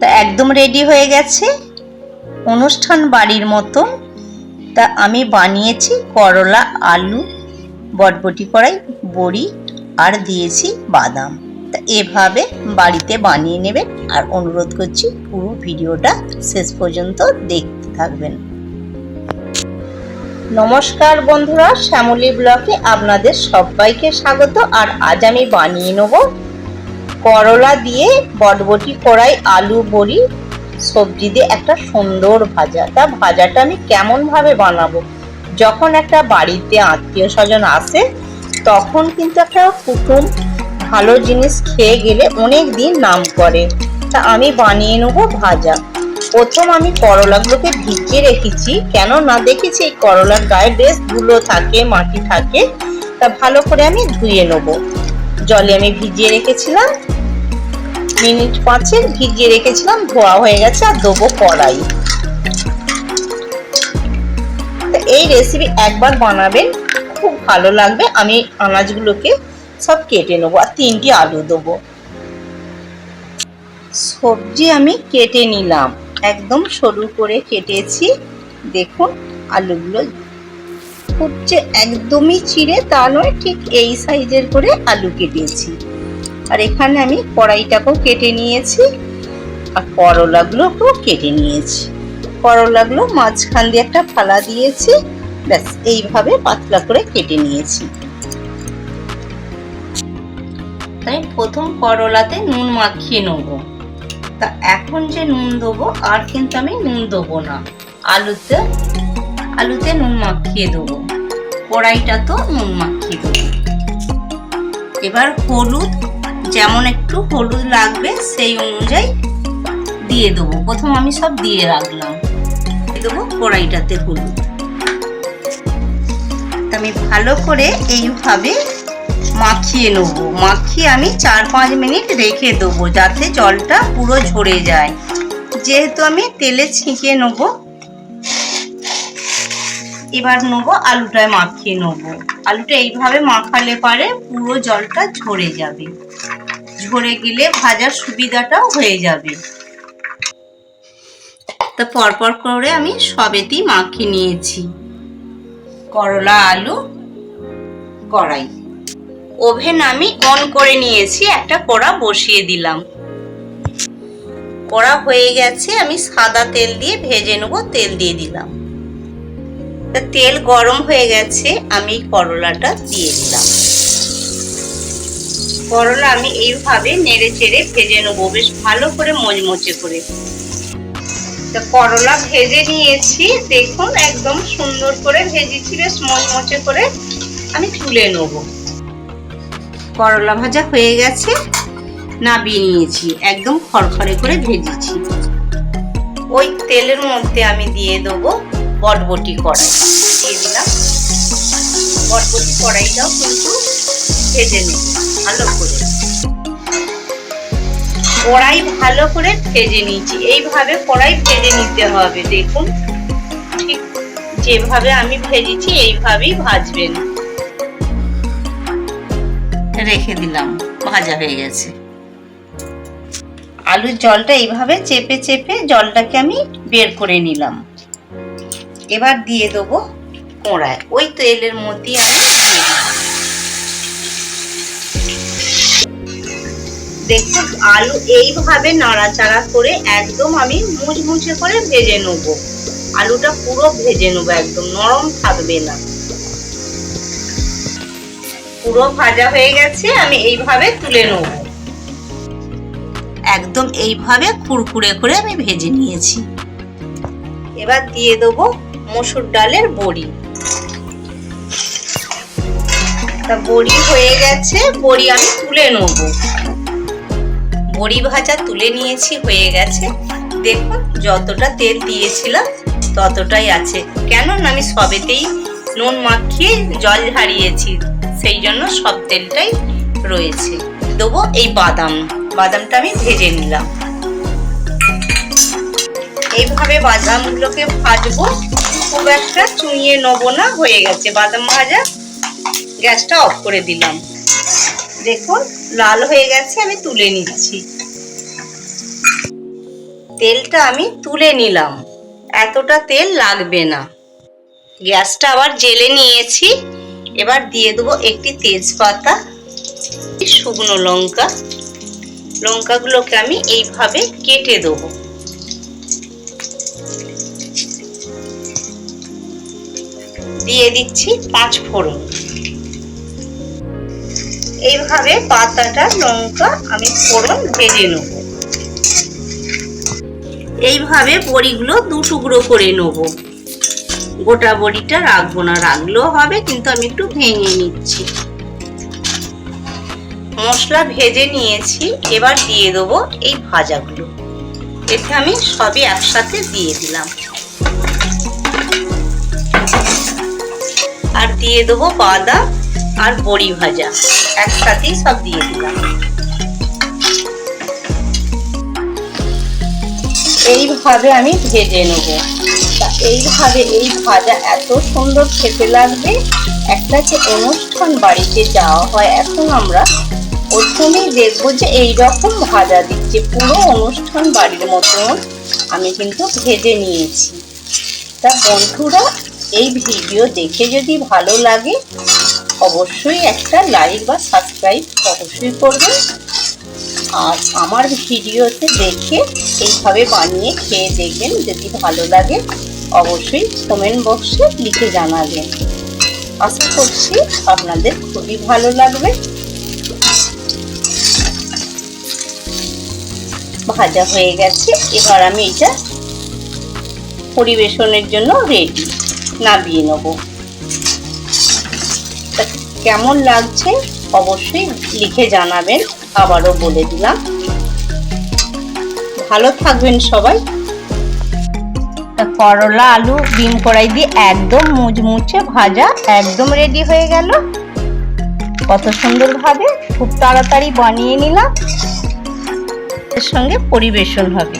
তা একদম রেডি হয়ে গেছে। অনুষ্ঠান বাড়ির মতন তা আমি বানিয়েছি করলা, আলু, বটবটি কড়াই, বড়ি আর দিয়েছি বাদাম। তা এভাবে বাড়িতে বানিয়ে নেবেন। আর অনুরোধ করছি পুরো ভিডিওটা শেষ পর্যন্ত দেখতে থাকবেন। নমস্কার বন্ধুরা, শ্যামলী ব্লকে আপনাদের সবাইকে স্বাগত। আর আজ আমি বানিয়ে নেব করলা দিয়ে বটবটি কড়াই, আলু, বড়ি, সবজি দিয়ে একটা সুন্দর ভাজা। তা ভাজাটা আমি কেমন ভাবে বানাবো? যখন একটা বাড়িতে আত্মীয় স্বজন আসে, তখন কিন্তু একটা কুটুম ভালো জিনিস খেয়ে গেলে অনেক দিন নাম করে। তা আমি বানিয়ে নেব ভাজা। প্রথম আমি করলাগুলোকে ভিজিয়ে রেখেছি, কেন না দেখেছি এই করলার গায়ে বেশ ধুলো থাকে, মাটি থাকে। তা ভালো করে আমি ধুয়ে নেব। জলে আমি ভিজিয়ে রেখেছিলাম। মিনিট পাঁচেক ভিজিয়ে রেখেছিলাম, ধোয়া হয়ে গেছে আর দেবো কড়াই। এই রেসিপি একবার বানাবেন, খুব ভালো লাগবে। আমি আনাজগুলোকে সব কেটে নেব আর তিনটি আলু দেবো। সবজি আমি কেটে নিলাম। একদম সরু করে কেটেছি। দেখুন, আলুগুলো খুব যে একদমই চিড়ে, তা নয়, ঠিক এই সাইজের করে আলু কেটেছি। আর এখানে আমি কড়াইটাকেও কেটে নিয়েছি, আর করলাগুলোকেও কেটে নিয়েছি। করলাগুলো মাঝখান দিয়ে একটা ফালা দিয়েছি, ব্যাস, এইভাবে পাতলা করে কেটে নিয়েছি। তাই প্রথম করলাতে নুন মাখিয়ে নেব। তা এখন যে নুন দেবো, আর কিন্তু আমি নুন দেবো না। আলুতে আলুতে নুন মাখিয়ে দেবো। কড়াইটা তো নুন মাখিয়ে দেবো। এবার হলুদ, যেমন একটু হলুদ লাগবে, সেই অনুযায়ী দিয়ে দেবো। প্রথম আমি সব দিয়ে রাখলাম। দেবো কড়াইটাতে হলুদ। আমি ভালো করে এইভাবে মাখিয়ে নেব। মাখিয়ে আমি চার পাঁচ মিনিট রেখে দেবো, যাতে জলটা পুরো ঝরে যায়। যেহেতু আমি তেলে ছিঁকে নেব এবার নেব আলুটায় মাখিয়ে নেব। আলুটা এইভাবে মাখালে পারে পুরো জলটা ঝরে যাবে। ঝরে গেলে ভাজার সুবিধাটাও হয়ে যাবে। তা পরপর করে আমি সবেতেই মাখিয়ে নিয়েছি। করলা আলু কড়াই। ওভেন আমি অন করে নিয়েছি, একটা কড়া বসিয়ে দিলাম। কড়া হয়ে গেছে, আমি সাদা তেল দিয়ে ভেজে নেব, তেল দিয়ে দিলাম। তা তেল গরম হয়ে গেছে, আমি করলাটা দিয়ে দিলাম। করলা আমি এইভাবে নেড়ে চেড়ে ভেজে নেব, বেশ ভালো করে মচমচে করে। তা করলা ভেজে নিয়েছি, দেখুন একদম সুন্দর করে ভেজেছি, বেশ মচমচে করে আমি তুলে নেব। করলা ভাজা হয়ে গেছে, নাবিয়ে নিয়েছি, একদম খড়খড়ে করে ভেজেছি। ওই তেলের মধ্যে আমি দিয়ে দেবো বটবটি কড়াই। দিয়ে দিলাম। বটবটি কড়াইটাও কিন্তু ভেজে নেব ভালো করে। কড়াই ভালো করে ভেজে নিয়েছি। এইভাবে কড়াই ভেজে নিতে হবে, দেখুন। ঠিক যেভাবে আমি ভেজেছি, এইভাবেই ভাজবেন। রেখে দিলাম, ভাজা হয়ে গেছে। আলুর জলটা এইভাবে চেপে চেপে জলটাকে আমি বের করে নিলাম। এবার দিয়ে দেবো কোড়ায়। ওই তেলের মধ্যে আমি দেখুন, আলু এইভাবে নাড়াচাড়া করে একদম আমি মুচমুচে করে ভেজে নেব। আলুটা পুরো ভেজে নেব একদম, নরম থাকবে না। পুরো ভাজা হয়ে গেছে, আমি এইভাবে তুলে নেব। একদম এইভাবে কুড়কুড়ে করে আমি ভেজে নিয়েছি। এবার দিয়ে দেবো মসুর ডালের বড়ি। তা বড়ি হয়ে গেছে, বড়ি আমি তুলে নেব। বড়ি ভাজা তুলে নিয়েছি, হয়ে গেছে। দেখুন যতটা তেল দিয়েছিলাম, ততটাই আছে। কেন আমি সবেতেই নুন মাখিয়ে জল ঝারিয়েছি সেই জন্য সব তেলটাই রয়েছে। দেবো এই বাদাম। বাদামটা আমি ভেজে নিলাম। এইভাবে বাদামগুলোকে ভাজবো। খুব একটা চুইয়ে নেব না, হয়ে গেছে। বাদাম ভাজা গ্যাসটা অফ করে দিলাম। দেখুন, লাল হয়ে গেছে, আমি তুলে নিচ্ছি। তেলটা আমি তুলে নিলাম। এতটা তেল লাগবে না। গ্যাসটা আবার জেলে নিয়েছি। এবার দিয়ে দেবো একটি তেজপাতা, শুকনো লঙ্কা। লঙ্কাগুলোকে আমি এইভাবে কেটে দেবো। দিয়ে দিচ্ছি পাঁচ ফোড়ন। এইভাবে পাতাটা, লঙ্কা, আমি ফোড়ন ভেজে নেব। এইভাবে বড়িগুলো দু টুকরো করে নেব। গোটা বড়িটা রাখব না, রাখলেও হবে, কিন্তু আমি একটু ভেঙে নিচ্ছি। মশলা ভেজে নিয়েছি, এবার দিয়ে দেবো এই ভাজাগুলো। এতে আমি সবই একসাথে দিয়ে দিলাম। আর দিয়ে দেবো বাদাম আর বড়ি ভাজা। একসাথেই সব দিয়ে দিলাম। এইভাবে আমি ভেজে নেব। এইভাবে এই ভাজা এত সুন্দর খেতে লাগবে। একটা যে অনুষ্ঠান বাড়িতে যাওয়া হয়, এখন আমরা প্রথমেই দেখব যে এই রকম ভাজা দিচ্ছে। পুরো অনুষ্ঠান বাড়ির মতন আমি কিন্তু ভেজে নিয়েছি। তা বন্ধুরা এই ভিডিও দেখে যদি ভালো লাগে, অবশ্যই একটা লাইক বা সাবস্ক্রাইব অবশ্যই করবেন আর আমার ভিডিওতে দেখে এইভাবে বানিয়ে খেয়ে দেখবেন, যদি ভালো লাগে, অবশ্যই কমেন্ট বক্সে লিখে জানাবেন। আশা করছি আপনাদের খুবই ভালো লাগবে। ভাজা হয়ে গেছে, এবার আমি এটা পরিবেশনের জন্য রেডি নামিয়ে নেব। কেমন লাগছে অবশ্যই লিখে জানাবেন, আবারও বলে দিলাম। ভালো থাকবেন সবাই। করলা, আলু, ডিম কড়াই দিয়ে একদম মুচমুচে ভাজা একদম রেডি হয়ে গেল। কত সুন্দরভাবে খুব তাড়াতাড়ি বানিয়ে নিলাম। এর সঙ্গে পরিবেশন হবে।